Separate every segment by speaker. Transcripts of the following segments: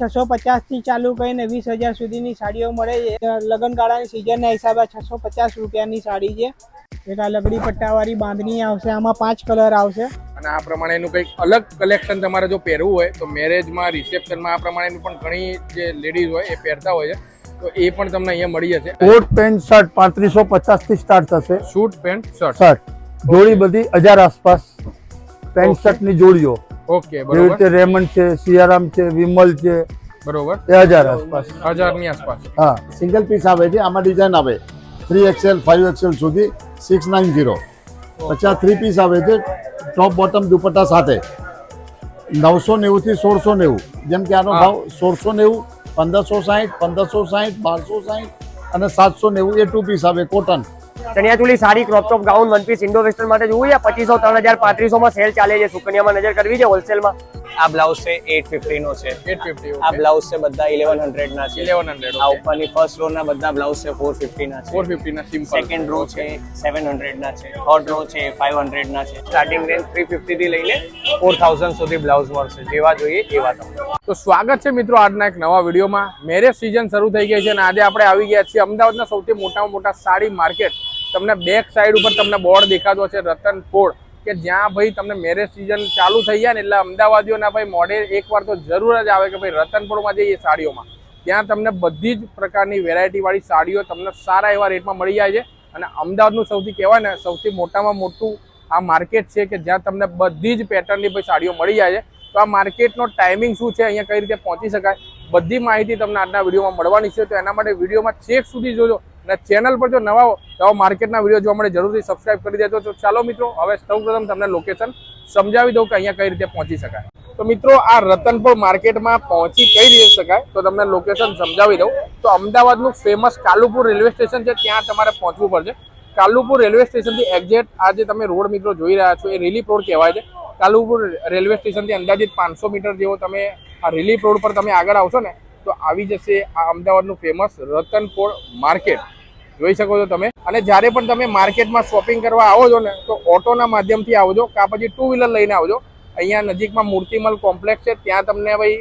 Speaker 1: છસો પચાસથી ચાલુ કરીને વીસ હજાર સુધીની સાડીઓ મળે છે. લગ્નગાળાની સિઝનના હિસાબે છસો પચાસ રૂપિયાની સાડી છે. એક આ લગડી પટ્ટાવાળી બાંધણી આવશે. આમાં પાંચ કલર આવશે.
Speaker 2: અને આ પ્રમાણેનું કંઈક અલગ કલેક્શન તમારે જો પહેરવું હોય તો મેરેજમાં રિસેપ્શનમાં આ પ્રમાણેનું પણ ઘણી જે લેડીઝ હોય એ પહેરતા હોય છે. તો એ પણ તમને અહીંયા મળી જશે.
Speaker 3: કોટ પેન્ટ શર્ટ પાંત્રીસો પચાસથી સ્ટાર્ટ થશે.
Speaker 2: Suit pant shirt.
Speaker 3: શર્ટ. જોડી બધી હજાર આસપાસ. પેન્ટ. શર્ટની જોડીઓ.
Speaker 2: ઓકે બરોબર.
Speaker 3: રીતે રેમન્ડ છે સિયારામ છે વિમલ છે
Speaker 2: બરોબર.
Speaker 3: એ હજાર આસપાસ.
Speaker 2: હજારની આસપાસ.
Speaker 3: હા
Speaker 4: સિંગલ પીસ આવે છે આમાં ડિઝાઇન આવે. થ્રી એક્સેલ ફાઈવ એક્સેલ સુધી સિક્સ નાઇન ઝીરો આ થ્રી પીસ આવે છે ટોપ બોટમ દુપટ્ટા સાથે. નવસો નેવું થી સોળસો નેવું. જેમ કે આનો ભાવ સોળસો નેવું પંદરસો સાહીઠ પંદરસો સાહીઠ બારસો સાહીઠ અને સાતસો નેવું. એ ટુ પીસ આવે cotton
Speaker 5: chaniya choli sari crop top gown one piece Indo western માટે જોવું છે. પચીસો, ત્રણ હજાર પાંત્રીસો માં સેલ ચાલે છે. સુકન્યામાં નજર કરવી છે હોલસેલમાં
Speaker 6: આ બ્લાઉઝ છે એટ ફિફ્ટી નો છે.
Speaker 2: એટ ફિફ્ટી
Speaker 6: આ બ્લાઉઝ છે બધા ઇલેવન હંડ્રેડ ના છે.
Speaker 2: ઇલેવન હંડ્રેડ
Speaker 6: આ ઉપરની ફર્સ્ટ રો ના બધા બ્લાઉઝ છે ફોર ફિફ્ટી ના
Speaker 2: ફોર
Speaker 6: છે.
Speaker 2: ફિફ્ટીના સિમ્પલ
Speaker 6: સેકન્ડ રો છે સેવન હંડ્રેડ ના છે. થર્ડ રો છે ફાઈવ હંડ્રેડ ના છે. સ્ટાર્ટિંગ રેન્જ થ્રી ફિફ્ટી થી લઈને ફોર થાઉઝન્ડ સુધી બ્લાઉઝ મળશે. જેવા જોઈએ એવા તમને.
Speaker 2: તો સ્વાગત છે મિત્રો આજના એક નવા વિડીયોમાં. મેરેજ સિઝન શરૂ થઈ ગઈ છે અને આજે આપણે આવી ગયા છીએ. અમદાવાદના સૌથી મોટામાં મોટા સાડી માર્કેટ તમને બેક સાઈડ ઉપર તમને બોર્ડ દેખાતો છે રતનપોળ કે જ્યાં ભાઈ તમને મેરેજ સિઝન ચાલુ થઈ જાય ને એટલે અમદાવાદીઓના ભાઈ મોડે એકવાર તો જરૂર જ આવે કે ભાઈ રતનપુરમાં જઈએ સાડીઓમાં. ત્યાં તમને બધી જ પ્રકારની વેરાયટીવાળી સાડીઓ તમને સારા એવા રેટમાં મળી જાય છે. અને અમદાવાદનું સૌથી કહેવાય ને સૌથી મોટામાં મોટું આ માર્કેટ છે કે જ્યાં તમને બધી જ પેટર્નની ભાઈ સાડીઓ મળી જાય છે. તો આ માર્કેટનો ટાઈમિંગ શું છે? અહીંયા કઈ રીતે પહોંચી શકાય? બધી માહિતી તમને આજના વિડીયોમાં મળવાની છે. તો એના માટે વિડીયોમાં છેક સુધી જોજો અને ચેનલ પર જો નવા હો, તો માર્કેટના વીડિયો જોવા માટે જરૂરથી સબસ્ક્રાઇબ કરી દેજો. તો ચાલો મિત્રો, હવે સૌપ્રથમ તમને લોકેશન સમજાવી દઉં કે અહીંયા કઈ રીતે પહોંચી શકાય. તો મિત્રો, આ રતનપુર માર્કેટમાં પહોંચી કઈ રીતે શકાય? તો તમને લોકેશન સમજાવી દઉં. તો અમદાવાદનું ફેમસ કાલુપુર રેલવે સ્ટેશન છે. ત્યાં તમારે પહોંચવું પડશે. કાલુપુર રેલવે સ્ટેશનથી એક્ઝેક્ટ આ જે તમે રોડ મિત્રો જોઈ રહ્યા છો. એ રિલીફ રોડ કહેવાય છે. કાલુપુર રેલવે સ્ટેશનથી અંદાજિત પાંચસો મીટર જેવો તમે આ રિલીફ રોડ પર તમે આગળ આવશો ને, તો આવી જશે આ અમદાવાદનું ફેમસ રતનપોળ માર્કેટ. જોઈ શકો છો તમે. અને જ્યારે પણ તમે માર્કેટમાં શોપિંગ કરવા આવો છો ને, તો ઓટોના માધ્યમથી આવજો કાં પછી ટુ વ્હીલર લઈને આવજો. અહીંયા નજીકમાં મૂર્તિમલ કોમ્પ્લેક્સ છે, ત્યાં તમને ભાઈ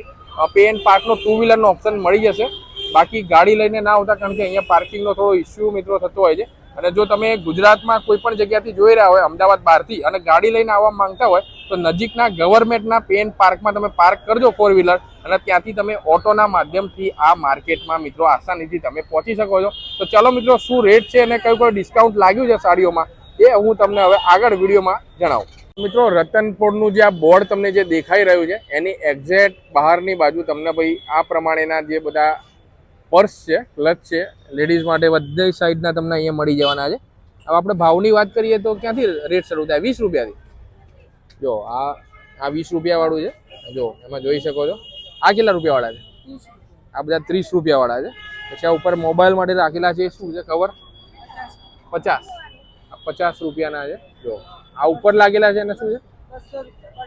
Speaker 2: પે એન્ડ પાર્કનો ટુ વ્હીલરનો ઓપ્શન મળી જશે. બાકી ગાડી લઈને ના આવતા કારણ કે અહીંયા પાર્કિંગનો થોડો ઇસ્યુ મિત્રો થતો હોય છે. અને જો તમે ગુજરાતમાં કોઈ પણ જગ્યાથી જોઈ રહ્યા હોય, અમદાવાદ બહારથી, અને ગાડી લઈને આવવા માંગતા હોય તો નજીકના ગવર્મેન્ટના પેન પાર્કમાં તમે પાર્ક કરજો ફોર વ્હીલર અને ત્યાંથી તમે ઓટોના માધ્યમથી આ માર્કેટમાં મિત્રો આસાનીથી તમે પહોંચી શકો છો. તો ચલો મિત્રો, શું રેટ છે અને કયું કયું ડિસ્કાઉન્ટ લાગ્યું છે સાડીઓમાં? એ હું તમને હવે આગળ વિડીયોમાં જણાવું. મિત્રો રતનપોળનું જે આ બોર્ડ તમને જે દેખાઈ રહ્યું છે, એની એક્ઝેક્ટ બહારની બાજુ તમને ભાઈ આ પ્રમાણેના જે બધા પર્સ છે, ક્લચ છે લેડીઝ માટે બધી સાઈડના તમને અહીંયા મળી જવાના છે. હવે આપણે ભાવની વાત કરીએ તો ક્યાંથી રેટ શરૂ થાય? વીસ રૂપિયાથી. જો આ આ વીસ રૂપિયાવાળું છે. જો એમાં જોઈ શકો છો. આ કેટલા રૂપિયાવાળા છે? આ બધા ત્રીસ રૂપિયાવાળા છે. પછી આ ઉપર મોબાઈલ માટે રાખેલા છે શું છે ખબર? પચાસ. આ પચાસ રૂપિયાના છે. જો આ ઉપર લાગેલા છે એને શું છે?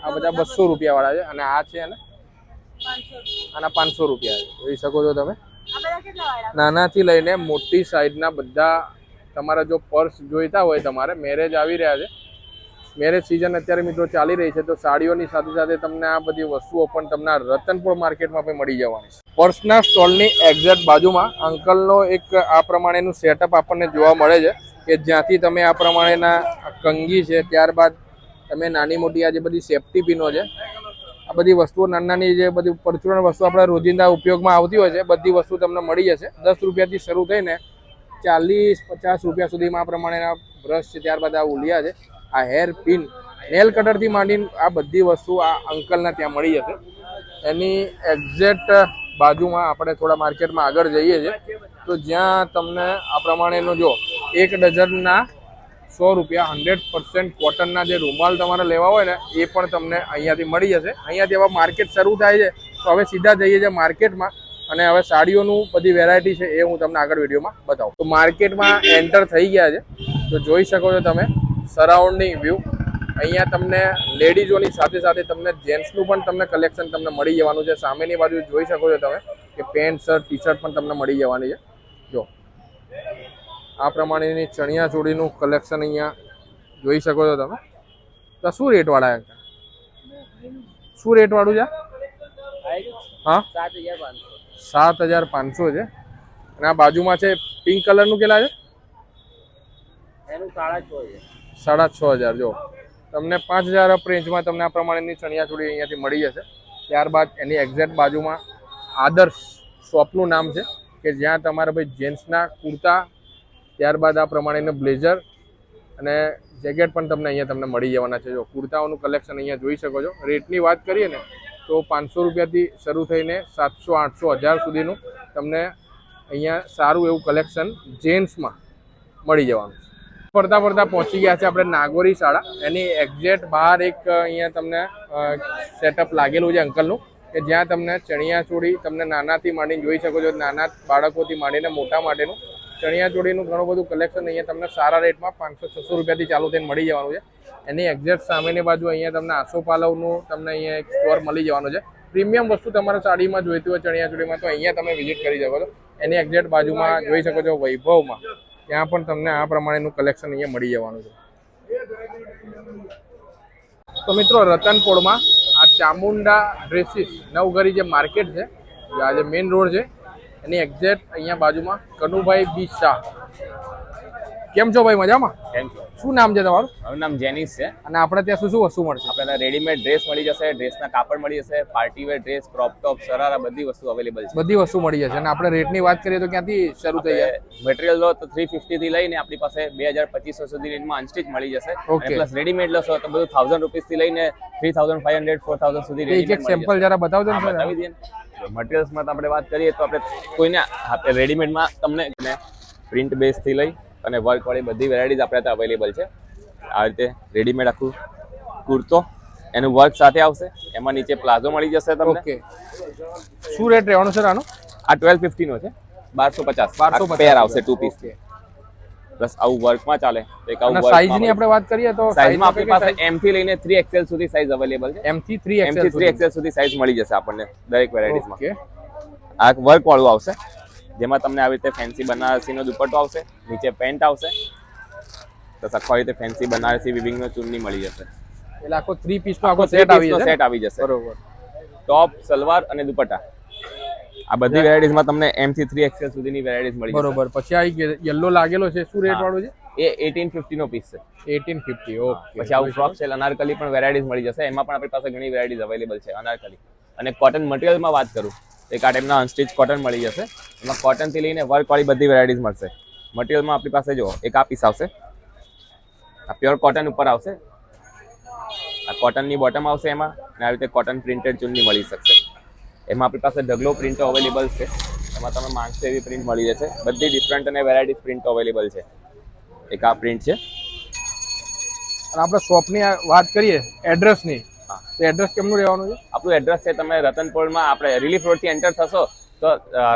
Speaker 2: આ બધા બસો રૂપિયાવાળા છે અને આ છે એને આના પાંચસો રૂપિયા છે. જોઈ શકો છો તમે? નાનાથી લઈને મોટી સાઈઝના બધા તમારા જો પર્સ જોઈતા હોય તમારે મેરેજ આવી રહ્યા છે મેરેજ સિઝન અત્યારે મિત્રો ચાલી રહી છે, તો સાડીઓની સાથે સાથે તમને આ બધી વસ્તુઓ પણ તમને રતનપુર માર્કેટમાં પણ મળી જવાની છે. પર્સના સ્ટોલની એક્ઝેક્ટ બાજુમાં અંકલનો એક આ પ્રમાણેનું સેટઅપ આપણને જોવા મળે છે, કે જ્યાંથી તમે આ પ્રમાણેના કંગી છે, ત્યારબાદ તમે નાની મોટી આ જે બધી સેફટી પીનો છે, આ બધી વસ્તુઓ નાની નાની જે બધી પરચુરણ વસ્તુ આપણા રોજિંદા ઉપયોગમાં આવતી હોય છે, બધી વસ્તુ તમને મળી જશે. દસ રૂપિયાથી શરૂ થઈને ચાલીસ પચાસ રૂપિયા સુધીમાં આ પ્રમાણેના બ્રશ છે, ત્યારબાદ આ ઉલિયા છે. આ હેર પિન નેલ કટરથી માંડીને આ બધી વસ્તુ આ અંકલના ત્યાં મળી જશે. એની એક્ઝેક્ટ બાજુમાં આપણે થોડા માર્કેટમાં આગળ જઈએ છીએ. તો જ્યાં તમને આ પ્રમાણેનો જો એક ડઝનના સો રૂપિયા હંડ્રેડ પર્સન્ટ કોટનના જે રૂમાલ તમારે લેવા હોય ને, એ પણ તમને અહીંયાથી મળી જશે. અહીંયાથી હવે માર્કેટ શરૂ થાય છે. તો હવે સીધા જઈએ છીએ માર્કેટમાં અને હવે સાડીઓનું બધી વેરાયટી છે એ હું તમને આગળ વિડીયોમાં બતાવું. તો માર્કેટમાં એન્ટર થઈ ગયા છે. તો જોઈ શકો છો તમે સરાઉન્ડિંગ વ્યૂ. અહીંયા તમને લેડીઝોની સાથે સાથે તમને જેન્ટ્સનું પણ તમને કલેક્શન તમને મળી જવાનું છે. સામેની બાજુ જોઈ શકો છો તમે કે પેન્ટ, શર્ટ ટી શર્ટ પણ તમને મળી જવાની છે. જો. આ પ્રમાણેની ચણિયા ચોળીનું કલેક્શન અહીંયા જોઈ શકો છો તમે. તો શું રેટવાળા છે? શું રેટવાળું છે? હા? સાત હજાર પાંચસો છે. અને આ બાજુમાં છે પિંક કલરનું કેટલા છે? સાડા છ હજાર, જો. તમને પાંચ હજાર રેન્જમાં તમને આ પ્રમાણેની ચણિયા ચોળી અહીંયાથી મળી જશે. ત્યારબાદ એની એક્ઝેક્ટ બાજુમાં આદર્શ શોપનું નામ છે કે જ્યાં તમારે ભાઈ જેન્ટ્સના કુર્તા, ત્યારબાદ આ પ્રમાણેનું બ્લેઝર અને જેકેટ પણ તમને અહીંયા તમને મળી જવાના છે. જો કુર્તાઓનું કલેક્શન અહીંયા જોઈ શકો છો. રેટની વાત કરીએ ને, તો પાંચસો રૂપિયાથી શરૂ થઈને સાતસો, આઠસો, હજાર સુધીનું તમને અહીંયા સારું એવું કલેક્શન જેન્ટ્સમાં મળી જવાનું છે. ફરતા ફરતા પહોંચી ગયા છે આપણે નાગોરી શાળા. એની એક્ઝેક્ટ બહાર એક અહીંયા તમને સેટઅપ લાગેલું છે અંકલનું, કે જ્યાં તમને ચણિયાચોળી તમને નાનાથી માંડીને જોઈ શકો છો, નાના બાળકોથી માંડીને મોટા માટેનું. ચણિયાચોળીનું ઘણું બધું કલેક્શન અહીંયા તમને સારા રેટમાં પાંચસો છસો રૂપિયાથી ચાલુ થઈને મળી જવાનું છે. એની એક્ઝેક્ટ સામેની બાજુ અહીંયા તમને આસો પાલવનું તમને અહીંયા એક સ્ટોર મળી જવાનું છે. પ્રીમિયમ વસ્તુ તમારે સાડીમાં જોઈતી હોય ચણિયાચોળીમાં, તો અહીંયા તમે વિઝિટ કરી શકો છો. એની એક્ઝેક્ટ બાજુમાં જોઈ શકો છો વૈભવમાં. ત્યાં પણ તમને આ પ્રમાણેનું કલેક્શન અહીંયા મળી જવાનું છે. તો મિત્રો, રતનપોળમાં આ ચામુંડા ડ્રેસીસ નવઘરી જે માર્કેટ છે, આ જે મેઇન રોડ છે, એની એક્ઝેક્ટ અહીંયા બાજુમાં કનુભાઈ બી શાહ. કેમ છો ભાઈ, મજામાં?
Speaker 7: કેમ છો?
Speaker 2: શું નામ છે તમારું?
Speaker 7: મારું નામ જેનિસ છે.
Speaker 2: અને આપણે ત્યાં શું શું વસ્તુ મળશે
Speaker 7: આપણે રેડીમેડ ડ્રેસ મળી જશે ડ્રેસના કાપડ મળી જશે party wear dress crop top sharara બધી વસ્તુ અવેલેબલ છે.
Speaker 2: બધી વસ્તુ મળી જશે. અને આપણે રેટની વાત કરીએ તો ક્યાંથી શરૂ થઈ જાય?
Speaker 7: મટીરિયલ લો તો થ્રી ફિફ્ટી થી લઈને આપણી પાસે બે હજાર પચીસો સુધી રેન્જમાં અનસ્ટિચ મળી જશે. પ્લસ રેડીમેડ લો તો બધું થાઉઝન્ડ રૂપીસથી લઈને three thousand five hundred four thousand સુધી
Speaker 2: એક એક સેમ્પલ જરા બતાવજો ને
Speaker 7: બતાવી દઈએ. મટીરિયલ્સમાં આપણે વાત કરીએ તો આપણે કોઈને આપણે રેડીમેડમાં તમને પ્રિન્ટ બેઝથી લઈ અને વર્ક વાળી બધી વેરાયટીઝ આપણે ત્યાં અવેલેબલ છે. આ રીતે રેડીમેડ આખું કુર્તો એનું વર્ક સાથે આવશે. એમાં નીચે પ્લાઝો મળી જશે તમને.
Speaker 2: ઓકે. શું રેટ રહેવાનું છે આનો?
Speaker 7: આ ટ્વેલ્વ ફિફ્ટીનો છે. બારસો પચાસ.
Speaker 2: બારસો
Speaker 7: પેર આવશે ટુ પીસ પ્લસ આવું વર્કમાં ચાલે. એક આવું સાઈઝની
Speaker 2: આપણે વાત કરીએ તો
Speaker 7: સાઈઝમાં આપણી પાસે એમ થી લઈને થ્રી એક્સેલ સુધી સાઈઝ અવેલેબલ છે.
Speaker 2: એમ થી થ્રી
Speaker 7: એમ થી થ્રી એક્સેલ સુધી સાઈઝ મળી જશે આપણને દરેક વેરાયટીઝમાં આ વર્ક વાળું આવશે. જેમાં તમને આવી રીતે ફેન્સી બનારસીનો દુપટ્ટો આવશે નીચે પેન્ટ આવશે તો સખો રીતે ફેન્સી બનારસી વિવિંગનો ચૂનની મળી જશે.
Speaker 2: એટલે આખો થ્રી પીસનો આખો સેટ આવી જશે
Speaker 7: સેટ આવી જશે.
Speaker 2: બરોબર.
Speaker 7: ટોપ સલવાર અને દુપટ્ટા. આ બધી વેરાયટીઝમાં તમને એમ થી થ્રી એક્સેલ સુધીની વેરાયટીઝ મળી જશે.
Speaker 2: બરોબર. પછી આ યલો લાગેલો છે શું રેટ વાળો છે?
Speaker 7: એ એટીન ફિફ્ટી નો પીસ છે.
Speaker 2: એટીન ફિફ્ટી ઓકે
Speaker 7: પછી આવું ફ્રોક છે અનારકલી પણ વેરાયટીઝ મળી જશે. એમાં પણ આપણી પાસે ઘણી વેરાયટીઝ અવેલેબલ છે અનારકલી. અને કોટન મટીરિયલમાં વાત કરું, એક આ ટાઈપના અનસ્ટિચ કોટન મળી જશે. એમાં કોટનથી લઈને વર્ક વાળી બધી વેરાયટીઝ મળશે. મટીરિયલમાં આપણી પાસે જો એક આ પીસ આવશે. આ પ્યોર કોટન ઉપર આવશે. આ કોટનની બોટમ આવશે એમાં, અને આવી રીતે કોટન પ્રિન્ટેડ ચૂનની મળી શકશે. એમાં આપણી પાસે ઢગલો પ્રિન્ટો અવેલેબલ છે. એમાં તમે માંગશો એવી પ્રિન્ટ મળી જશે. બધી ડિફરન્ટ અને વેરાયટીઝ પ્રિન્ટ અવેલેબલ છે. એક આ પ્રિન્ટ છે.
Speaker 2: અને આપણે શોપની વાત કરીએ એડ્રેસની. તો એડ્રેસ કેમનું રહેવાનું છે?
Speaker 7: આપણું એડ્રેસ છે તમે રતનપોળમાં આપણે રિલીફ રોડથી એન્ટર થશો તો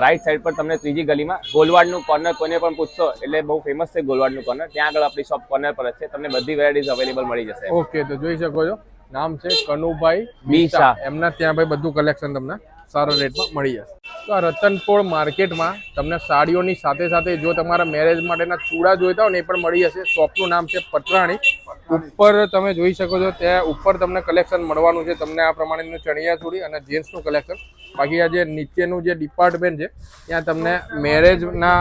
Speaker 7: રાઈટ સાઈડ પર તમને ત્રીજી ગલીમાં ગોલવાડનું કોર્નર કોઈને પણ પૂછશો એટલે બહુ ફેમસ છે ગોલવાડનું કોર્નર ત્યાં આગળ આપણી શોપ કોર્નર પર જ છે તમને બધી વેરાયટીઝ અવેલેબલ મળી જશે.
Speaker 2: ઓકે તો જોઈ શકો છો. નામ છે કનુભાઈ
Speaker 7: બી શાહ.
Speaker 2: એમના ત્યાં ભાઈ બધું કલેક્શન તમને સારા રેટમાં મળી જશે. તો આ રતનપોળ માર્કેટમાં. તમને સાડીઓની સાથે સાથે જો તમારા મેરેજ માટેના ચૂડા જોઈતા હોય ને એ પણ મળી જશે. શોપનું નામ છે પટરાણી. ઉપર તમે જોઈ શકો છો ત્યાં ઉપર તમને કલેક્શન મળવાનું છે. તમને આ પ્રમાણેનું ચણિયા ચોળી અને જેન્ટ્સનું કલેક્શન બાકી આ જે નીચેનું જે ડિપાર્ટમેન્ટ છે ત્યાં તમને મેરેજના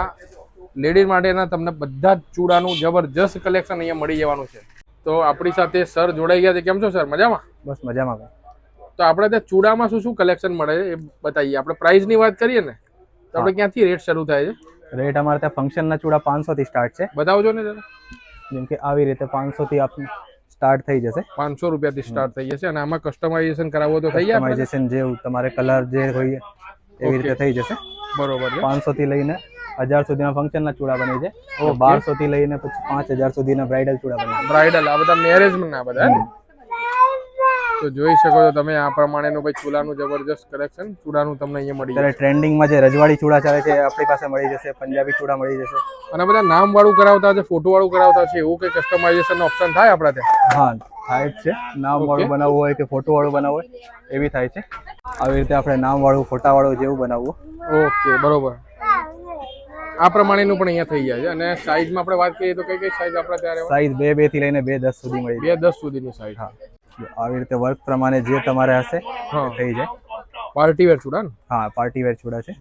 Speaker 2: લેડીઝ માટેના તમને બધા જ ચૂડાનું જબરજસ્ત કલેક્શન અહીંયા મળી જવાનું છે. તો આપણી સાથે સર જોડાઈ ગયા છે. કેમ છો સર મજામાં?
Speaker 8: બસ મજામાં
Speaker 2: તો આપણે ત્યાં ચૂડામાં શું શું કલેક્શન મળે છે એ બતાવીએ. આપણે પ્રાઇસની વાત કરીએ ને તો આપણે ક્યાંથી રેટ શરૂ થાય છે?
Speaker 8: રેટ અમારે ત્યાં ફંક્શનના ચૂડા પાંચસોથી સ્ટાર્ટ છે.
Speaker 2: બતાવજો ને જરા.
Speaker 8: જેમ કે આવી રીતે પાંચસોથી આપ સ્ટાર્ટ થઈ જશે.
Speaker 2: પાંચસો રૂપિયાથી સ્ટાર્ટ થઈ જશે અને આમાં કસ્ટમાઇઝેશન કરાવવો તો થઈ જાય?
Speaker 8: કસ્ટમાઇઝેશન જેવું તમારે કલર જે હોય એવી રીતે થઈ જશે.
Speaker 2: બરોબર
Speaker 8: પાંચસોથી લઈને હજાર સુધીના ફંક્શનના ચૂડા બની છે. બારસોથી લઈને પછી પાંચ હજાર સુધીના બ્રાઇડલ ચૂડા બને
Speaker 2: બ્રાઇડલ આ બધા મેરેજ ના બધા? તો જોઈ શકો છો તમે આ પ્રમાણેનું ભાઈ ચૂલાનું જબરજસ્ત કલેક્શન ચૂડાનું તમને અહીંયા મળી જશે.
Speaker 8: ટ્રેન્ડિંગમાં જે રજવાડી ચૂડા ચાલે છે એ આપણી પાસે મળી જશે પંજાબી ચૂડા મળી જશે.
Speaker 2: અને બધા નામ વાળું કરાવતા છે ફોટો વાળું કરાવતા છે એવું કઈ કસ્ટમાઇઝેશન ઓપ્શન થાય આપણા ત્યાં?
Speaker 8: હા થાય જ છે. નામ વાળું બનાવવું હોય કે ફોટો વાળું બનાવવું હોય એવી થાય છે. આવી રીતે આપણે નામ વાળું ફોટા વાળું જેવું બનાવવું.
Speaker 2: ઓકે બરોબર. આ પ્રમાણેનું પણ અહીંયા થઈ જાય છે. અને સાઈઝમાં આપણે વાત કરીએ તો કઈ કઈ સાઈઝ આપણે ત્યારે
Speaker 8: સાઈઝ બે બેથી લઈને બે દસ સુધી મળી
Speaker 2: બે દસ સુધીની સાઈઝ
Speaker 8: જાય આવી રીતે વર્ક પ્રમાણે જે તમારે હશે થઈ જાય.
Speaker 2: પાર્ટી વેર ચૂડા
Speaker 8: હા પાર્ટી વેર ચૂડા છે.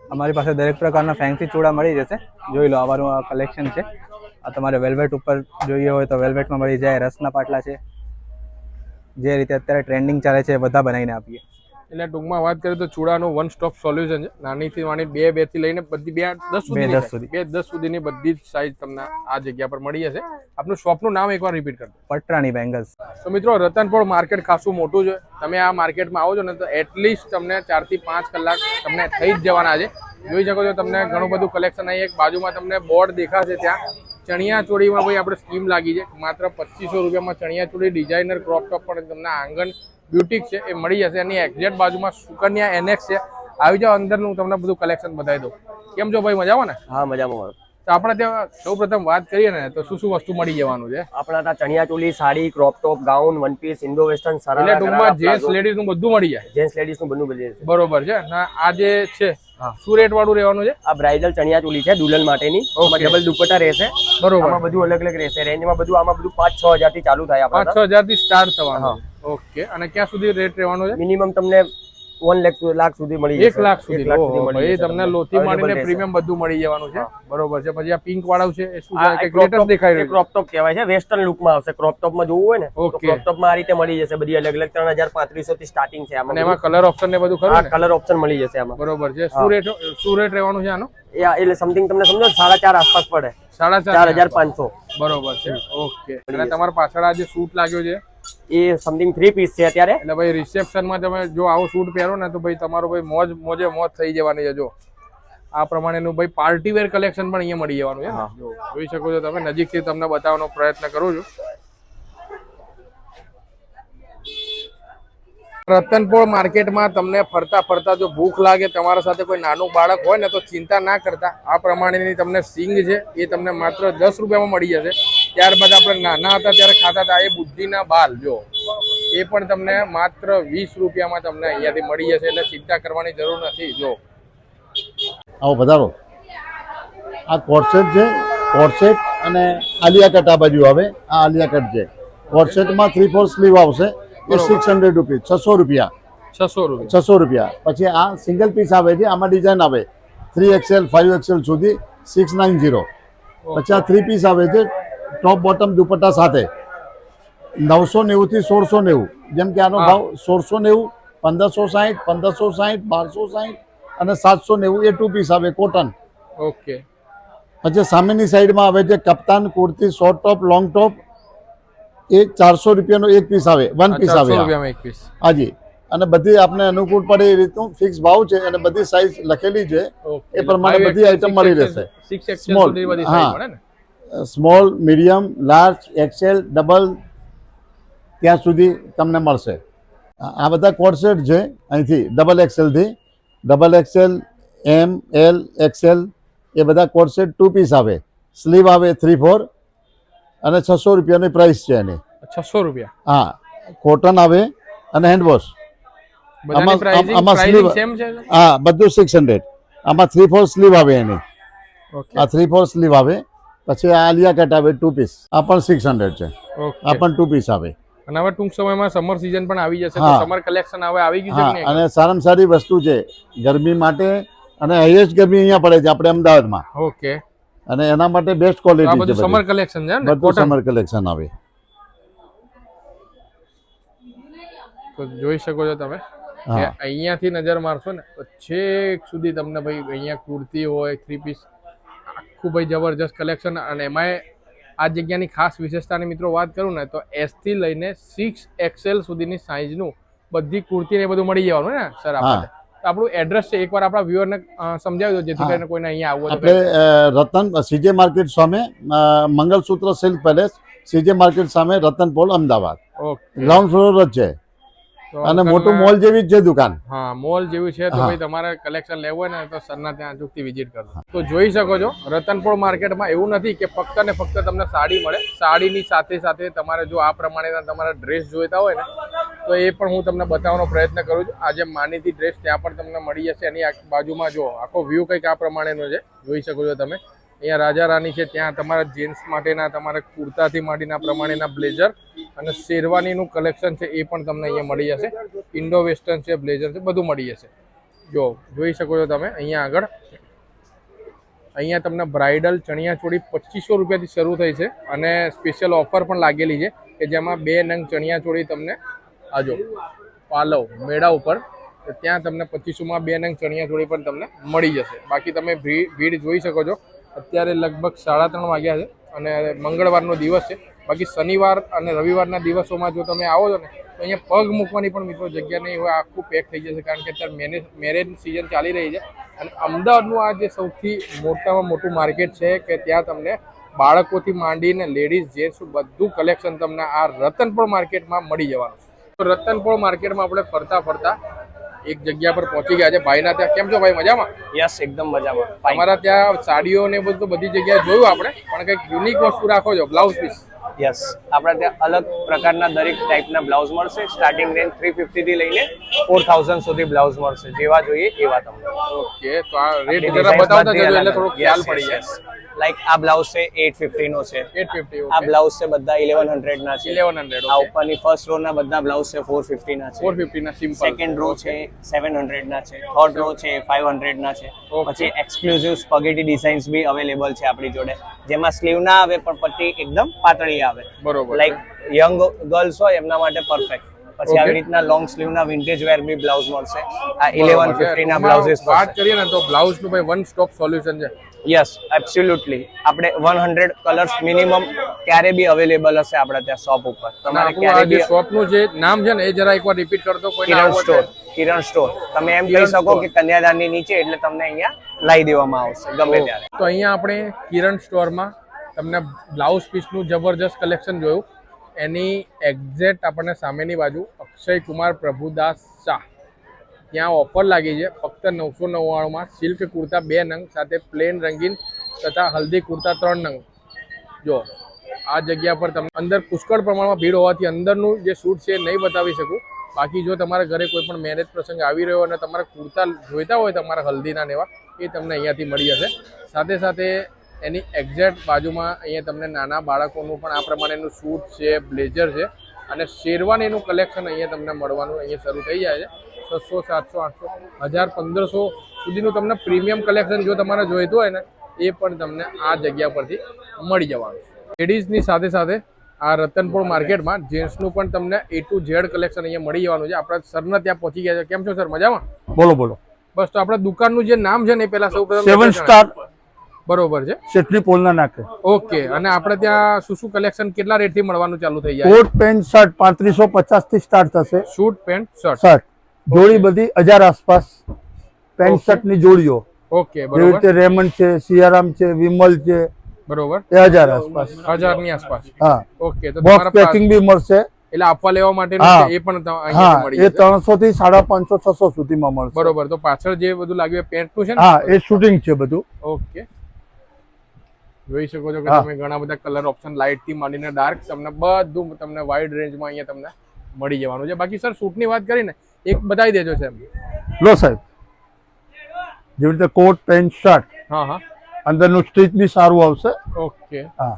Speaker 8: અમારી પાસે દરેક પ્રકારના ફેન્સી ચૂડા મળી જશે. જોઈ લો અમારું આ કલેક્શન છે. આ તમારે વેલ્વેટ ઉપર જોઈએ હોય તો વેલ્વેટમાં મળી જાય રસના પાટલા છે. જે રીતે અત્યારે ટ્રેન્ડિંગ ચાલે છે બધા બનાવીને આપીએ.
Speaker 2: એટલે ટૂંકમાં વાત કરીએ તો ચૂડાનું વન સ્ટોપ સોલ્યુશન છે. નાનીથી વાણી બે બેથી લઈને બધી બે દસ સુધી. બે દસ સુધીની બધી જ સાઈઝ તમને આ જગ્યા પર મળી જશે. આપનું શોપનું નામ એકવાર રિપીટ કરજો
Speaker 8: પટરાણી બેંગલ્સ
Speaker 2: તો મિત્રો રતનપોળ માર્કેટ ખાસું મોટું છે. તમે આ માર્કેટમાં આવો છો ને તો એટલીસ્ટ તમને ચારથી પાંચ કલાક તમને થઈ જ જવાના છે. જોઈ શકો છો તમને ઘણું બધું કલેક્શન અહીં એક બાજુમાં તમને બોર્ડ દેખાશે ત્યાં. ચણિયાચોળીમાં ભાઈ આપણે સ્કીમ લાગી છે. માત્ર પચીસો રૂપિયામાં ચણિયાચોળી ડિઝાઇનર ક્રોપ ટોપ પણ તમને આંગણ બ્યુટિક છે એ મળી જશે એની એક્ઝેક્ટ બાજુમાં સુકન્યા એનેક્સ છે. આવી જાઓ અંદરનું હું તમને બધું કલેક્શન બતાવી દઉં. કેમ છો ભાઈ મજામાં ને?
Speaker 5: હા મજામાં
Speaker 2: તો આપણે ત્યાં સૌ પ્રથમ વાત કરીએ ને તો શું શું વસ્તુ મળી જવાનું છે?
Speaker 5: આપણા ત્યાં ચણિયા choli sari crop top gown one piece Indo western
Speaker 2: એટલે
Speaker 5: સરારા
Speaker 2: ટૂંકમાં જેન્ટ્સ લેડીઝનું બધું મળી જાય.
Speaker 5: જેન્ટ્સ લેડીઝનું બધું બધી જાય
Speaker 2: બરોબર છે. અને આ જે છે શું રેટ વાળું રહેવાનું છે?
Speaker 5: આ બ્રાઇડલ ચણિયા ચોલી છે દુલ્હન માટેની. ડબલ દુપટ્ટા રહેશે.
Speaker 2: બરોબર.
Speaker 5: બધું અલગ અલગ રહેશે રેન્જમાં બધું આમાં બધું પાંચ છ હજારથી ચાલુ થાય
Speaker 2: પાંચ છ હજારથી સ્ટાર્ટ થવાનું. ઓકે. અને ક્યાં સુધી રેટ રહેવાનો છે?
Speaker 5: મિનિમમ તમને વન લાખ લાખ સુધી મળી જશે.
Speaker 2: એક લાખ સુધી.
Speaker 5: જશે
Speaker 2: તમને લોથી માંડીને પ્રીમિયમ બધું મળી જવાનું છે. બરોબર છે. પછી આ પિંક વાળું છે એ શું છે? કે લેટેસ્ટ દેખાય રહ્યું
Speaker 5: ક્રોપ ટોપ કહેવાય છે. વેસ્ટર્ન લુકમાં આવશે. ક્રોપ ટોપમાં જોવું હોય ને તો. ક્રોપ ટોપમાં આ રીતે મળી જશે. બધી અલગ અલગ ત્રણ હજાર પાંત્રીસો થી સ્ટાર્ટિંગ છે આમાં
Speaker 2: એમાં કલર ઓપ્શન ને બધું ખરું
Speaker 5: આ કલર ઓપ્શન મળી જશે આમાં.
Speaker 2: બરોબર છે. શું રેટ શું રેટ રહેવાનું છે આનો?
Speaker 5: એ એટલે સમથિંગ તમને સમજો સાડા ચાર આસપાસ પડે.
Speaker 2: સાડા
Speaker 5: ચાર હજાર પાંચસો.
Speaker 2: બરોબર છે. ઓકે. અને તમારા પાછળ આ જે સૂટ લાગ્યો છે
Speaker 5: એ સમથિંગ થ્રી પીસ છે અત્યારે.
Speaker 2: એટલે ભાઈ રિસેપ્શનમાં તમે જો આવો સૂટ પહેરો ને તો ભાઈ તમારો ભાઈ મોજ મોજે મોજ થઈ જવાની છે જો. આ પ્રમાણેનું ભાઈ પાર્ટી વેર કલેક્શન પણ અહીંયા મળી જવાનું છે જોઈ શકો છો તમે નજીકથી તમને બતાવવાનો પ્રયત્ન કરું છું. રતનપોળ માર્કેટમાં તમને ફરતા ફરતા જો ભૂખ લાગે તમારા સાથે કોઈ નાનું બાળક હોય ને તો ચિંતા ના કરતા. આ પ્રમાણેની તમને સિંગ છે એ તમને માત્ર દસ રૂપિયામાં મળી જશે. ત્યારબાદ આપણે નાના હતા ત્યારે ખાતા હતા એ બુદ્ધિના બાલ જો. એ પણ તમને માત્ર વીસ રૂપિયામાં તમને અહીંયાથી મળી જશે એટલે ચિંતા કરવાની જરૂર નથી જો.
Speaker 4: આવો વધારો આ કોર્સેટ છે કોર્સેટ અને આલિયા કટ આ બાજુ આવે. આ આલિયા કટ છે. કોર્સેટમાં થ્રી ફોર સ્લીવ આવશે. એ સિક્સ હંડ્રેડ રૂપીઝ છસો રૂપિયા.
Speaker 2: છસો રૂપિયા.
Speaker 4: છસો રૂપિયા. પછી આ સિંગલ પીસ આવે છે આમાં ડિઝાઇન આવે. થ્રી એક્સેલ ફાઇવ એક્સેલ સુધી સિક્સ નાઇન ઝીરો પછી આ થ્રી પીસ આવે છે ટોપ બોટમ દુપટ્ટા સાથે. નવસો નેવુંથી સોળસો નેવું. જેમ કે આનો ભાવ સોળસો નેવું પંદરસો સાહીઠ પંદરસો સાહીઠ બારસો સાહીઠ અને સાતસો નેવું એ ટુ પીસ આવે કોટન.
Speaker 2: ઓકે.
Speaker 4: પછી સામેની સાઈડમાં આવે છે kaftan kurti short top long top એ ચારસો રૂપિયાનો એક પીસ આવે વન પીસ આવે
Speaker 2: એક પીસ
Speaker 4: હાજી. અને બધી આપને અનુકૂળ પડે એ રીતનું ફિક્સ ભાવ છે અને બધી સાઈઝ લખેલી છે. એ પ્રમાણે બધી આઈટમ મળી રહેશે.
Speaker 2: બધી
Speaker 4: હા. Small medium large XL double ત્યાં સુધી તમને મળશે. આ બધા કોડસેટ છે અહીંથી double એક્સેલથી double XL M L XL એ બધા કોડસેટ ટુ પીસ આવે. સ્લીવ આવે થ્રી ફોર અને છસો રૂપિયાની પ્રાઇસ છે એની.
Speaker 2: છસો રૂપિયા?
Speaker 4: હા કોટન આવે અને હેન્ડવોશ આમાં- આમાં
Speaker 2: છે?
Speaker 4: હા બધું સિક્સ હંડ્રેડ આમાં થ્રી ફોર સ્લીવ આવે એની. આ થ્રી ફોર સ્લીવ આવે. પછી આ આલિયા કટ આવે ટુ પીસ આ પણ સિક્સ હંડ્રેડ છે. આ પણ ટુ પીસ આવે.
Speaker 2: અને હવે ટૂંક સમયમાં સમર સીઝન પણ આવી જશે. સમર કલેક્શન હવે આવી ગયું છે
Speaker 4: અને સારામાં સારી વસ્તુ છે ગરમી માટે અને હાઈએસ્ટ ગરમી અહીંયા પડે છે આપણે અમદાવાદમાં.
Speaker 2: ઓકે
Speaker 4: અને એના માટે બેસ્ટ ક્વોલિટી
Speaker 2: બધું
Speaker 4: છે
Speaker 2: સમર કલેક્શન છે ને?
Speaker 4: બધું સમર કલેક્શન આવે.
Speaker 2: તો જોઈ શકો છો તમે અહીંયાથી નજર મારશો ને તો છેક સુધી તમને ભાઈ અહીંયા કુર્તી હોય થ્રી પીસ આખું ભાઈ જબરજસ્ત કલેક્શન અને એમાંય આ જગ્યાની ખાસ વિશેષતાની મિત્રો વાત કરું ને તો એસથી લઈને સિક્સ એક્સેલ સુધીની સાઇઝનું બધી કુર્તી ને બધું મળી જવાનું ને સર આપણે તો આપણું એડ્રેસ છે એકવાર આપણા વ્યુઅરને સમજાવી દો જેથી કરીને કોઈને અહીંયા આવવું
Speaker 4: આપણે રતન સીજે માર્કેટ સામે Mangalsutra Silk Palace CJ market સામે Ratan Pol Ahmedabad.
Speaker 2: Okay
Speaker 4: ground floor જ છે. અને મોટું મોલ જેવી જ છે દુકાન.
Speaker 2: હા મોલ જેવી છે તો ભાઈ તમારે કલેક્શન લેવું હોય ને તો સરના ત્યાં અચૂકથી વિઝિટ કરજો તો જોઈ શકો છો રતનપુર માર્કેટમાં એવું નથી કે ફક્ત ને ફક્ત તમને સાડી મળે. સાડીની સાથે સાથે તમારે જો આ પ્રમાણેના તમારા ડ્રેસ જોઈતા હોય ને તો એ પણ હું તમને બતાવવાનો પ્રયત્ન કરું છું. આજે માનીતી ડ્રેસ ત્યાં પણ તમને મળી જશે. એની આ બાજુમાં જો આખો વ્યૂ કંઈક આ પ્રમાણેનો છે. જોઈ શકો છો તમે. અહીંયા રાજા રાની છે, ત્યાં તમારા જેન્ટ્સ માટેના, તમારા કુર્તાથી માંડીના પ્રમાણેના બ્લેઝર અને શેરવાનીનું કલેક્શન છે એ પણ તમને અહીંયા મળી જશે. ઇન્ડો વેસ્ટર્ન છે, બ્લેઝર છે, બધું મળી જશે. જો, જોઈ શકો છો તમે, અહીંયા આગળ. અહીંયા તમને બ્રાઇડલ ચણિયાચોળી પચીસો રૂપિયાથી શરૂ થઈ છે અને સ્પેશિયલ ઓફર પણ લાગેલી છે કે જેમાં બે નંગ ચણિયાચોળી તમને આજો પાલવ મેળા ઉપર ત્યાં તમને પચીસોમાં બે નંગ ચણિયાચોળી પણ તમને મળી જશે. બાકી તમે ભીડ જોઈ શકો છો. અત્યારે લગભગ સાડા ત્રણ વાગ્યા છે અને મંગળવારનો દિવસ છે. બાકી શનિવાર અને રવિવારના દિવસોમાં જો તમે આવો છો ને, તો અહીંયા પગ મૂકવાની પણ મિત્રો જગ્યા નહીં હોય, આખું પેક થઈ જશે કારણ કે અત્યારે મેરેજ મેરેજ સિઝન ચાલી રહી છે. અને અમદાવાદનું આ જે સૌથી મોટામાં મોટું માર્કેટ છે કે ત્યાં તમને બાળકોથી માંડીને લેડીઝ જેન્ટ્સ બધું કલેક્શન તમને આ રતનપોળ માર્કેટમાં મળી જવાનું છે. તો રતનપોળ માર્કેટમાં આપણે ફરતા ફરતા એક જગ્યા પર પહોંચી ગયા છે. ભાઈના ત્યાં કેમ છો ભાઈ? મજામાં?
Speaker 6: યસ એકદમ મજામાં.
Speaker 2: અમારા ત્યાં સાડીઓ ને બધું બધી જગ્યાએ જોયું આપણે પણ કંઈક યુનિક વસ્તુ રાખો છો બ્લાઉઝ પીસ
Speaker 6: યસ આપણા ત્યાં અલગ પ્રકારના દરેક ટાઈપના બ્લાઉઝ મળશે. સ્ટાર્ટિંગ રેન્જ થ્રી ફિફ્ટીથી લઈને ફોર થાઉઝન્ડ સુધી બ્લાઉઝ મળશે. જેવા જોઈએ એવા તમને.
Speaker 2: ઓકે તો આ રેટ જરા બતાવતા જજો એટલે થોડો ખ્યાલ પડી જાય.
Speaker 6: લાઈક આ બ્લાઉઝ છે એટ ફિફ્ટી નો છે.
Speaker 2: એટ ફિફ્ટી
Speaker 6: આ બ્લાઉઝ છે બધા ઇલેવન હંડ્રેડ ના છે.
Speaker 2: ઇલેવન હંડ્રેડ
Speaker 6: આ ઉપરની ફર્સ્ટ રો ના બધા બ્લાઉઝ છે ફોર ફિફ્ટી ના
Speaker 2: ફોર
Speaker 6: છે
Speaker 2: ફિફ્ટી ના સિમ્પલ
Speaker 6: સેકન્ડ રો છે સેવન હંડ્રેડ ના છે. થર્ડ રો છે ફાઈવ હંડ્રેડ ના છે. પછી એક્સક્લુઝિવ સ્પગેટી ડિઝાઇન્સ બી અવેલેબલ છે આપણી જોડે. જેમાં સ્લીવ ના આવે પણ પટ્ટી એકદમ પાતળી આવે.
Speaker 2: બરોબર
Speaker 6: લાઈક યંગ ગર્લ્સ હોય એમના માટે પરફેક્ટ પછી આવી રીતના લોંગ સ્લીવ ના વિન્ટેજ વેર બી બ્લાઉઝ મળશે. આ ઇલેવન ફિફ્ટી ના બ્લાઉઝીસ
Speaker 2: વાત કરીએ ને તો બ્લાઉઝનું ભાઈ વન સ્ટોપ સોલ્યુશન છે.
Speaker 6: યસ એબ્સોલ્યુટલી આપણે વન હંડ્રેડ કલર્સ મિનિમમ ક્યારે બી અવેલેબલ હશે આપણા ત્યાં શોપ ઉપર. તમારે ક્યારે બી
Speaker 2: શોપનું જે નામ છે ને એ જરા એકવાર રિપીટ કરતો કોઈ
Speaker 6: કિરણ સ્ટોર કિરણ સ્ટોર તમે એમ કહી શકો
Speaker 2: કે
Speaker 6: કે કન્યાદાનની નીચે એટલે તમને અહીંયા લાવી દેવામાં આવશે ગમે ત્યારે.
Speaker 2: તો અહીંયા આપણે કિરણ સ્ટોરમાં તમને બ્લાઉઝ પીસનું જબરજસ્ત કલેક્શન જોયું. એની એક્ઝેક્ટ આપણને સામેની બાજુ અક્ષય કુમાર પ્રભુદાસ શાહ. ત્યાં ઓફર લાગી છે. ફક્ત નવસો નવ્વાણુંમાં સિલ્ક કુર્તા બે નંગ, સાથે પ્લેન રંગીન તથા હલ્દી કુર્તા ત્રણ નંગ. જો, આ જગ્યા પર તમને અંદર પુષ્કળ પ્રમાણમાં ભીડ હોવાથી અંદરનું જે શૂટ છે એ નહીં બતાવી શકું. બાકી જો તમારા ઘરે કોઈ પણ મેરેજ પ્રસંગ આવી રહ્યો અને તમારા કુર્તા જોઈતા હોય તમારા હલ્દીના નેવા એ તમને અહીંયાથી મળી જશે. સાથે સાથે એની એક્ઝેક્ટ બાજુમાં અહીંયા તમને નાના બાળકોનું પણ આ પ્રમાણેનું સૂટ છે બ્લેઝર છે અને શેરવાનીનું કલેક્શન અહીંયા તમને મળવાનું, અહીંયા શરૂ થઈ જાય છે. છસો સાતસો આઠસો હજાર પંદરસો સુધીનું તમને પ્રીમિયમ કલેક્શન જો તમારે જોઈતું હોય ને એ પણ તમને આ જગ્યા પરથી મળી જવાનું લેડીઝની સાથે સાથે આ રતનપુર માર્કેટમાં જેન્ટ્સનું પણ તમને એ ટુ ઝેડ કલેક્શન અહીંયા મળી જવાનું છે. આપણા સરના ત્યાં પહોંચી ગયા છે. કેમ છો સર? મજામાં?
Speaker 3: બોલો બોલો.
Speaker 2: બસ તો આપણા દુકાનનું જે નામ છે ને એ પહેલા સૌ
Speaker 3: સેવન સ્ટાર
Speaker 2: બરોબર છે.
Speaker 3: શેઠની પોલના નાખે
Speaker 2: ઓકે અને આપણે ત્યાં શું શું કલેક્શન કેટલા રેટથી મળવાનું ચાલુ થઈ જાય?
Speaker 3: કોટ પેન્ટ શર્ટ પાંત્રીસો પચાસથી સ્ટાર્ટ થશે.
Speaker 2: શૂટ પેન્ટ શર્ટ
Speaker 3: શર્ટ જોડી બધી હજાર આસપાસ પેન્ટ શર્ટની જોડીઓ.
Speaker 2: ઓકે
Speaker 3: જેવી
Speaker 2: બરોબર.
Speaker 3: રીતે રેમન્ડ છે સિયારામ છે વિમલ છે
Speaker 2: બરોબર.
Speaker 3: એ હજાર આસપાસ.
Speaker 2: હજારની આસપાસ.
Speaker 3: હા.
Speaker 2: ઓકે તો
Speaker 3: બોક્સ પેકિંગ બી મળશે.
Speaker 2: એટલે આપવા લેવા માટે એ પણ
Speaker 3: હા એ ત્રણસો થી સાડા પાંચસો છસો સુધીમાં મળશે.
Speaker 2: બરોબર તો પાછળ જે બધું લાગ્યું પેન્ટનું છે ને?
Speaker 3: હા એ શૂટિંગ છે બધું.
Speaker 2: ઓકે. જોઈ શકો છો કે તમે ઘણા બધા કલર ઓપ્શન લાઇટથી માંડીને ડાર્ક તમને બધું તમને વાઇડ રેન્જમાં અહીંયા તમને મળી જવાનું છે. બાકી સર સૂટની વાત કરીને એક બતાવી દેજો છે
Speaker 3: લો સાહેબ. જેવી રીતે કોટ પેન્ટ શર્ટ
Speaker 2: હા હા.
Speaker 3: અંદરનું સ્ટીચ બી સારું આવશે.
Speaker 2: ઓકે.
Speaker 3: હા.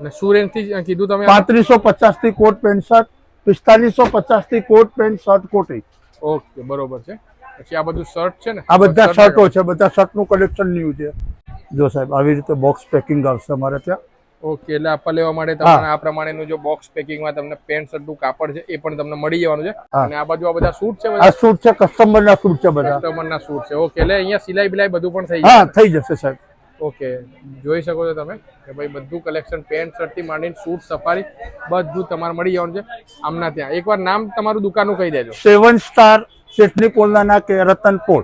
Speaker 2: અને શું રેન્જથી કીધું તમે
Speaker 3: પાંત્રીસો પચાસથી કોટ પેન્ટ શર્ટ. પિસ્તાલીસો પચાસથી કોટ પેન્ટ શર્ટ કોટી
Speaker 2: ઓકે બરોબર છે. પછી આ બધું શર્ટ છે ને?
Speaker 3: આ બધા શર્ટો છે બધા શર્ટનું કલેક્શન ન્યૂ છે. જો સાહેબ આવી રીતે બોક્સ પેકિંગ આવશે અમારે ત્યાં.
Speaker 2: ઓકે એટલે આપવા લેવા માટે તમને આ પ્રમાણેનું જો બોક્સ પેકિંગમાં તમને પેન્ટ શર્ટનું કાપડ છે એ પણ તમને મળી જવાનું છે. અને આ બાજુ આ બધા સૂટ છે
Speaker 3: આ સૂટ છે કસ્ટમરના સૂટ છે બધા.
Speaker 2: કસ્ટમરના સૂટ છે. ઓકે એટલે અહીંયા સિલાઈ બિલાઈ બધું પણ થઈ
Speaker 3: હા થઈ જશે સાહેબ.
Speaker 2: ઓકે જોઈ શકો છો તમે કે ભાઈ બધું કલેક્શન પેન્ટ શર્ટથી માંડીને સૂટ સફારી બધું તમારે મળી જવાનું છે આમના ત્યાં. એકવાર નામ તમારું દુકાનનું કહી દેજો.
Speaker 3: સેવન સ્ટાર શેઠની પોલના નાકે રતન પોલ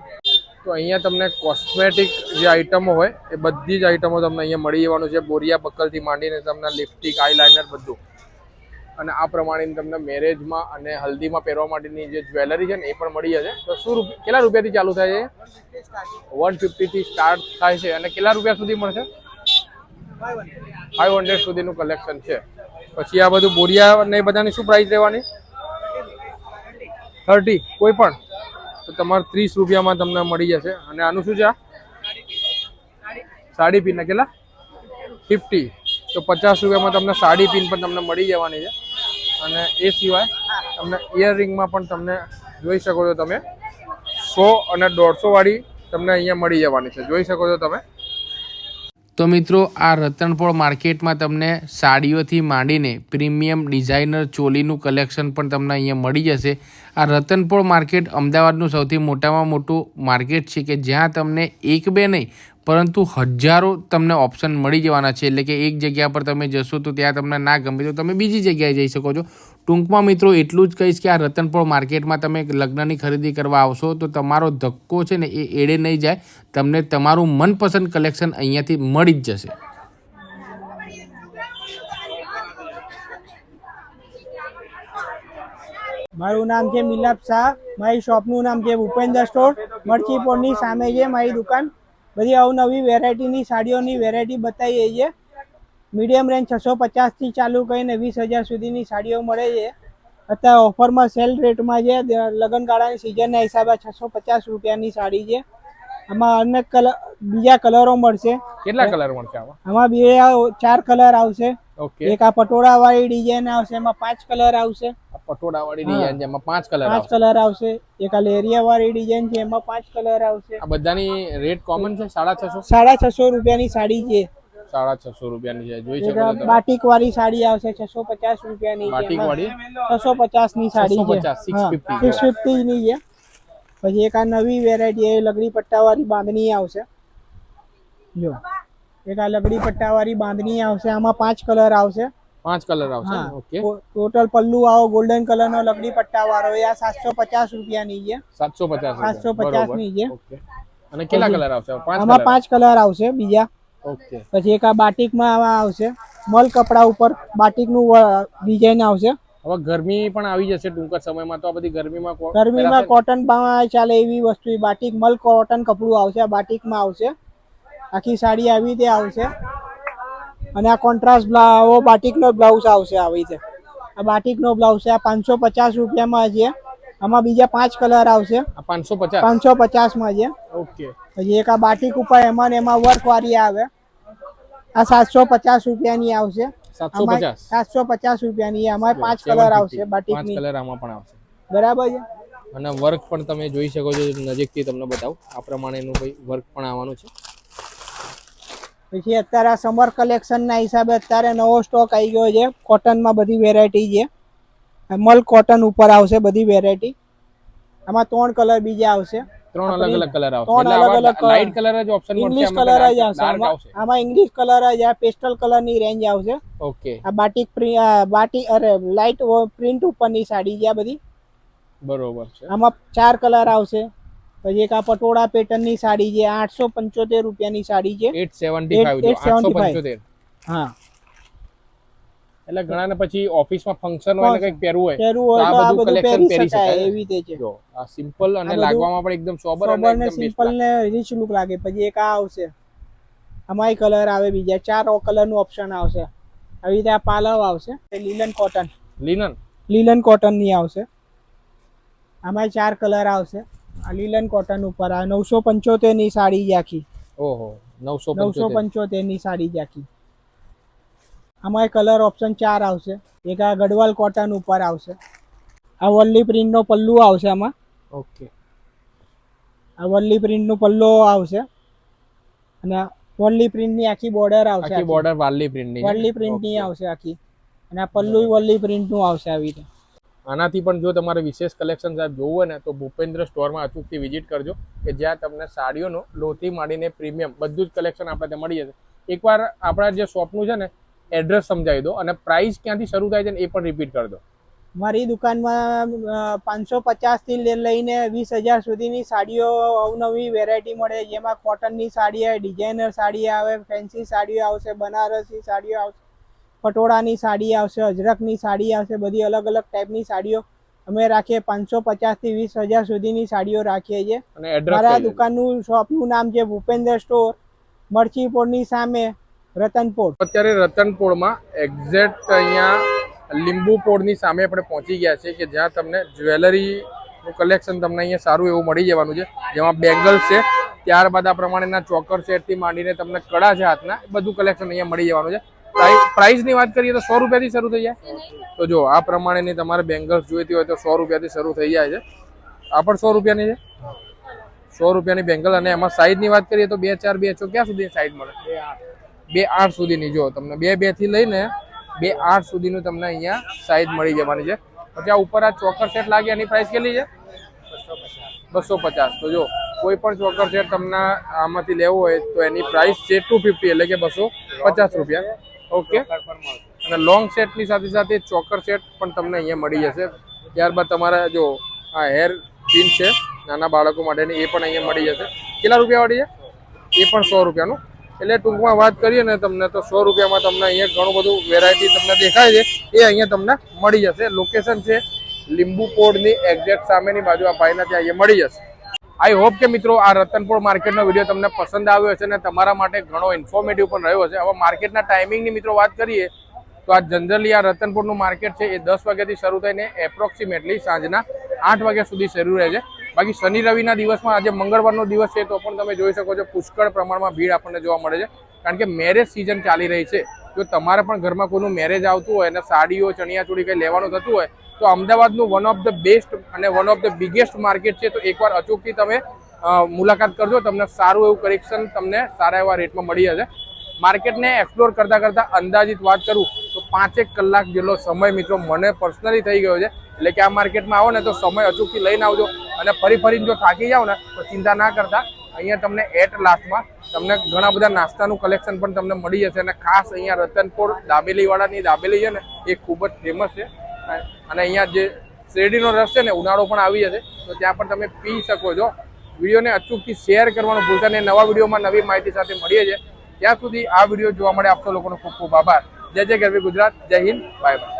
Speaker 2: તો અહીંયા તમને કોસ્મેટિક જે આઇટમો હોય, એ બધી જ આઇટમો તમને અહીંયા મળી જવાનું છે. બોરિયા બક્કલથી માંડીને તમને લિપસ્ટિક આઈલાઇનર બધું. અને આ પ્રમાણે તમને મેરેજમાં અને હલ્દીમાં પહેરવા માટેની જે જ્વેલરી છે ને, એ પણ મળી જશે. તો શું રૂપિયા કેટલા રૂપિયાથી ચાલુ થાય છે? વન ફિફ્ટીથી સ્ટાર્ટ થાય છે. અને કેટલા રૂપિયા સુધી મળશે? ફાઈવ હંડ્રેડ સુધીનું કલેક્શન છે. પછી આ બધું બોરિયા ને એ બધાની શું પ્રાઇસ રહેવાની? થર્ટી કોઈ પણ? તો તમારે ત્રીસ રૂપિયામાં તમને મળી જશે. અને આનું શું છે સાડી પિન કેટલા? ફિફ્ટી તો પચાસ રૂપિયામાં તમને સાડી પિન પણ તમને મળી જવાની છે. અને એ સિવાય તમને ઇયરરિંગમાં પણ તમને જોઈ શકો છો તમે. સો અને દોઢસો વાળી તમને અહીંયા મળી જવાની છે. જોઈ શકો છો તમે.
Speaker 9: તો મિત્રો, આ રતનપોળ માર્કેટમાં તમને સાડીઓથી માંડીને પ્રીમિયમ ડિઝાઇનર ચોલીનું કલેક્શન પણ તમને અહીંયા મળી જશે. આ રતનપોળ માર્કેટ અમદાવાદનું સૌથી મોટામાં મોટું માર્કેટ છે કે જ્યાં તમને એક બે નહીં, પરંતુ હજારો તમને ઓપ્શન મળી જવાના છે. એટલે કે એક જગ્યા પર તમે જશો તો ત્યાં તમને ના ગમે તો તમે બીજી જગ્યાએ જઈ શકો છો. ટૂંકમાં મિત્રો એટલું જ કહીશ કે આ રતનપોળ માર્કેટમાં તમે લગ્નની ખરીદી કરવા આવશો તો તમારો ધક્કો છે ને એ એડે નહીં જાય. તમને તમારું મનપસંદ કલેક્શન અહીંયાથી મળી જ જશે.
Speaker 1: મારું નામ છે મિલાપ શાહ. મારી શોપનું નામ છે ભૂપેન્દ્ર સ્ટોર. મરચીપોળની સામે છે મારી દુકાન. બધી અવનવી વેરાયટીની સાડીઓની વેરાયટી બતાવીએ છીએ. મીડિયમ રેન્જ છસો પચાસથી ચાલુ કરીને વીસ હજાર સુધીની સાડીઓ મળે છે. અત્યારે ઓફરમાં સેલ રેટમાં છે. લગ્નગાળાની સિઝનના હિસાબે છસો પચાસ રૂપિયાની સાડી છે. આમાં અનેક કલર બીજા કલરો મળશે.
Speaker 2: કેટલા કલર મળશે આમાં?
Speaker 1: બે ચાર કલર આવશે. એક આ પટોળા વાળી ડિઝાઇન આવશે એમાં પાંચ કલર આવશે.
Speaker 2: પટોળા વાળી ડિઝાઇન છે એમાં પાંચ કલર
Speaker 1: પાંચ કલર આવશે. એક આ લેરિયા વાળી ડિઝાઇન છે એમાં પાંચ કલર આવશે.
Speaker 2: આ બધાની રેટ કોમન છે સાડા છસો?
Speaker 1: સાડા છસો રૂપિયાની સાડી છે.
Speaker 2: સાડા છસો રૂપિયાની છે જોઈ શકો છો
Speaker 1: બાટિક વાળી સાડી આવશે છસો પચાસ રૂપિયાની
Speaker 2: બાટિક વાળી
Speaker 1: છસો પચાસની સાડી છે.
Speaker 2: 650, 650
Speaker 1: સિક્સ ફિફ્ટી ની છે. પછી એક આ નવી વેરાયટી એ લગડી પટ્ટા વાળી બાંધણી આવશે. જો એક આ લગડી પટ્ટા વાળી બાંધણી આવશે. આમાં પાંચ કલર આવશે.
Speaker 2: પાંચ કલર આવશે? ઓકે.
Speaker 1: ટોટલ પલ્લુ આવો ગોલ્ડન કલર નો લગડી પટ્ટા વાળો એ આ સાતસો પચાસ રૂપિયાની છે.
Speaker 2: સાતસો પચાસ
Speaker 1: 750 ની છે.
Speaker 2: અને કેટલા કલર આવશે?
Speaker 1: આમાં પાંચ કલર આવશે બીજા.
Speaker 2: ઓકે.
Speaker 1: પછી એક આ બાટિકમાં આવા આવશે. મલ કપડા ઉપર બાટિકનું ડિઝાઇન આવશે.
Speaker 2: હવે ગરમી પણ આવી જશે ટૂંકા સમયમાં તો આ બધી ગરમીમાં
Speaker 1: ગરમીમાં? કોટન ચાલે એવી વસ્તુ બાટિક મલ કોટન કપડું આવશે આ બાટિકમાં આવશે. આખી સાડી આવી રીતે આવશે. અને આ કોન્ટ્રાસ્ટ બ્લાઉઝ બાટિકનો બ્લાઉઝ આવશે આવી રીતે. આ બાટિકનો બ્લાઉઝ છે આ પાંચસો પચાસ રૂપિયામાં છે. આમાં બીજા પાંચ કલર આવશે.
Speaker 2: પાંચસો પચાસ?
Speaker 1: પાંચસો પચાસમાં છે.
Speaker 2: ઓકે.
Speaker 1: પછી એક આ બાટિક ઉપર એમાં ને એમાં વર્ક વાળી આવે. આ સાતસો પચાસ રૂપિયાની આવશે.
Speaker 2: સાતસો પચાસ
Speaker 1: સાતસો પચાસ રૂપિયાની અમારે પાંચ કલર આવશે
Speaker 2: પાંચ કલર આમાં પણ આવશે.
Speaker 1: બરાબર છે?
Speaker 2: અને વર્ક પણ તમે જોઈ શકો છો નજીકથી તમને બતાવું. આ પ્રમાણેનું કોઈ વર્ક પણ આવવાનું છે.
Speaker 1: પછી અત્યારે આ સમર કલેક્શનના હિસાબે અત્યારે નવો સ્ટોક આવી ગયો છે. કોટનમાં બધી વેરાયટી છે. મલ કોટન ઉપર આવશે બધી વેરાયટી આમાં ત્રણ કલર બીજા આવશે.
Speaker 2: ત્રણ અલગ અલગ કલર આવશે.
Speaker 1: ત્રણ અલગ અલગ
Speaker 2: લાઇટ કલર જ ઓપ્શન
Speaker 1: ઇંગ્લિશ કલર જ આવશે. આમાં ઇંગ્લિશ કલર જ આ પેસ્ટલ કલરની રેન્જ આવશે.
Speaker 2: ઓકે
Speaker 1: આ બાટિક બાટિક અરે લાઇટ પ્રિન્ટ ઉપરની સાડી છે આ બધી.
Speaker 2: બરોબર છે.
Speaker 1: આમાં ચાર કલર આવશે. પછી એક આ પટોળા પેટર્નની સાડી છે આઠસો પંચોતેર રૂપિયાની સાડી છે
Speaker 2: eight seventy five
Speaker 1: Eight- eight
Speaker 2: આઠસો
Speaker 1: 75.
Speaker 2: પંચોતેર
Speaker 1: હા.
Speaker 2: એટલે ઘણા ને પછી ઓફિસમાં ફંક્શન હોય કંઈક પહેરવું હોય
Speaker 1: પહેરવું હોય
Speaker 2: આ બધું કલેક્શન
Speaker 1: પહેરી શકાય. એવી રીતે છે.
Speaker 2: જો આ સિમ્પલ અને લાગવામાં પણ એકદમ સોબર અને એકદમ
Speaker 1: સિમ્પલ ને રિચ લુક લાગે. પછી એક આ આવશે. આમાંય કલર આવે બીજા. ચાર કલરનું ઓપ્શન આવશે. આવી રીતે આ પાલવ આવશે. લીલન કોટન લીલન લીલન કોટનની આવશે. આમાંય ચાર કલર આવશે. આ લીલન કોટન ઉપર આ નવસો પંચોતેરની સાડી આખી.
Speaker 2: ઓહો નવસો
Speaker 1: નવસો પંચોતેરની સાડી આખી. આમાંય કલર ઓપ્શન ચાર આવશે. એક આ ગઢવાલ કોટન ઉપર આવશે. આ વલ્લી પ્રિન્ટ નો પલ્લુ આવશે આમાં.
Speaker 2: ઓકે.
Speaker 1: આ વલ્લી પ્રિન્ટનું પલ્લો આવશે. અને વલ્લી પ્રિન્ટની આખી બોર્ડર આવશે
Speaker 2: આખી બોર્ડર વર્લી પ્રિન્ટની છે.
Speaker 1: વલ્લી
Speaker 2: પ્રિન્ટની
Speaker 1: આવશે આખી. અને આ પલ્લુ વલ્લી પ્રિન્ટનું આવશે આવી રીતે.
Speaker 2: આનાથી પણ જો તમારે વિશેષ કલેક્શન સાહેબ જોવું હોય ને તો ભૂપેન્દ્ર સ્ટોરમાં અચૂકથી વિઝિટ કરજો કે જ્યાં તમને સાડીઓનો લોથી માંડીને પ્રીમિયમ બધું જ કલેક્શન આપણે ત્યાં મળી જશે. એકવાર આપણા જે શોપનું છે ને એડ્રેસ સમજાવી દો અને પ્રાઇસ ક્યાંથી શરૂ થાય છે ને એ પણ રિપીટ કરી દો.
Speaker 1: મારી દુકાનમાં પાંચસો પચાસથી લઈને વીસ હજાર સુધીની સાડીઓ અવનવી વેરાયટી મળે જેમાં કોટનની સાડી આવે ડિઝાઇનર સાડી આવે ફેન્સી સાડીઓ આવશે બનારસી સાડીઓ આવશે પટોળાની સાડી આવશે અજરકની સાડી આવશે બધી અલગ અલગ ટાઈપની સાડીઓ અમે રાખીએ. પાંચસો પચાસથી વીસ હજાર સુધીની સાડીઓ રાખીએ છીએ. મારા દુકાનનું શોપનું નામ છે ભૂપેન્દ્ર સ્ટોર મરચીપોળની સામે રતનપોળ.
Speaker 2: અત્યારે રતનપોળમાં એક્ઝેક્ટ અહીંયા લીંબુ પોળની સામે આપણે પહોંચી ગયા છે કે જ્યાં તમને જ્વેલરીનું કલેક્શન તમને અહીંયા સારું એવું મળી જવાનું છે. જેમાં બેંગલ્સ છે ત્યારબાદ આ પ્રમાણેના ચોકર સેટથી માંડીને તમને કડા છે હાથના બધું કલેક્શન અહીંયા મળી જવાનું છે. પ્રાઇસની વાત કરીએ તો સો રૂપિયાથી શરૂ થઈ જાય. તો જો આ પ્રમાણેની તમારે બેંગલ્સ જોઈતી હોય તો સો રૂપિયાથી શરૂ થઈ જાય છે. આ પણ સો રૂપિયાની છે? સો રૂપિયાની બેંગલ અને એમાં સાઈઝની વાત કરીએ તો બે ચાર બે છો ક્યાં સુધી સાઈઝ મળે? બે આઠ સુધીની જો, તમને બે બેથી લઈને બે આઠ સુધીનું તમને અહીંયા સાઈઝ મળી જવાની છે. પછી આ ઉપર આ ચોકર સેટ લાગે, એની પ્રાઇસ કેટલી છે? બસો પચાસ. તો જો, કોઈ પણ ચોકર સેટ તમને આમાંથી લેવો હોય તો એની પ્રાઇસ છે ટુ ફિફ્ટી એટલે કે બસો પચાસ રૂપિયા. ઓકે અને લોંગ સેટની સાથે સાથે ચોકર સેટ પણ તમને અહીંયા મળી જશે. ત્યારબાદ તમારા જો, આ હેર પિન છે, નાના બાળકો માટેની એ પણ અહીંયા મળી જશે. કેટલા રૂપિયાવાળી છે? એ પણ સો રૂપિયાનું. એટલે ટૂંકમાં વાત કરીએ ને તમને તો સો રૂપિયામાં તમને અહીંયા ઘણું બધું વેરાયટી તમને દેખાય છે. એ અહીંયા તમને મળી જશે. લોકેશન છે લીંબુ પોળની એક્ઝેક્ટ સામેની બાજુ. આ ભાઈના ત્યાં અહીંયા મળી જશે. આઈ હોપ કે મિત્રો આ રતનપુર માર્કેટનો વીડિયો તમને પસંદ આવ્યો હશે અને તમારા માટે ઘણો ઇન્ફોર્મેટિવ પણ રહ્યો હશે. હવે માર્કેટના ટાઈમિંગની મિત્રો વાત કરીએ તો આ જનરલી આ રતનપુરનું માર્કેટ છે એ દસ વાગ્યાથી શરૂ થઈને એપ્રોક્સિમેટલી સાંજના આઠ વાગ્યા સુધી શરૂ રહે છે. બાકી શનિ રવિના દિવસમાં આજે મંગળવારનો દિવસ છે, તો પણ તમે જોઈ શકો છો પુષ્કળ પ્રમાણમાં ભીડ આપણને જોવા મળે છે. કારણ કે મેરેજ સિઝન ચાલી રહી છે. જો તમારે પણ ઘરમાં કોઈનું મેરેજ આવતું હોય અને સાડીઓ, ચણિયાચોળી કંઈ લેવાનું થતું હોય, તો અમદાવાદનું વન ઓફ ધ બેસ્ટ અને one of the biggest market છે. તો એકવાર અચૂકથી તમે મુલાકાત કરજો. તમને સારું એવું કલેક્શન તમને સારા એવા રેટમાં મળી જશે. માર્કેટને એક્સપ્લોર કરતા કરતા અંદાજિત વાત કરું તો પાંચેક કલાક જેટલો સમય મિત્રો મને પર્સનલી થઈ ગયો છે. એટલે કે આ માર્કેટમાં આવો ને તો સમય અચૂકથી લઈને આવજો અને ફરી ફરીને જો થાકી જાઓ ને તો ચિંતા ના કરતા. અહીંયા તમને એટ લાસ્ટમાં તમને ઘણા બધા નાસ્તાનું કલેક્શન પણ તમને મળી જશે અને ખાસ અહીંયા રતનપુર દાબેલીવાળાની દાબેલી છે ને, એ ખૂબ જ ફેમસ છે. અને અહીંયા જે શેરડીનો રસ છે ને, ઉનાળો પણ આવી જશે. તો ત્યાં પણ તમે પી શકો છો. વિડીયોને અચૂકથી શેર કરવાનું ભૂલતા નહીં. નવા વિડીયોમાં નવી માહિતી સાથે મળીએ છીએ. ત્યાં સુધી આ વીડિયો જોવા મળે. આપ લોકોનો ખૂબ ખૂબ આભાર. જય જય ગરવી ગુજરાત. જય હિન્દ. Bye bye.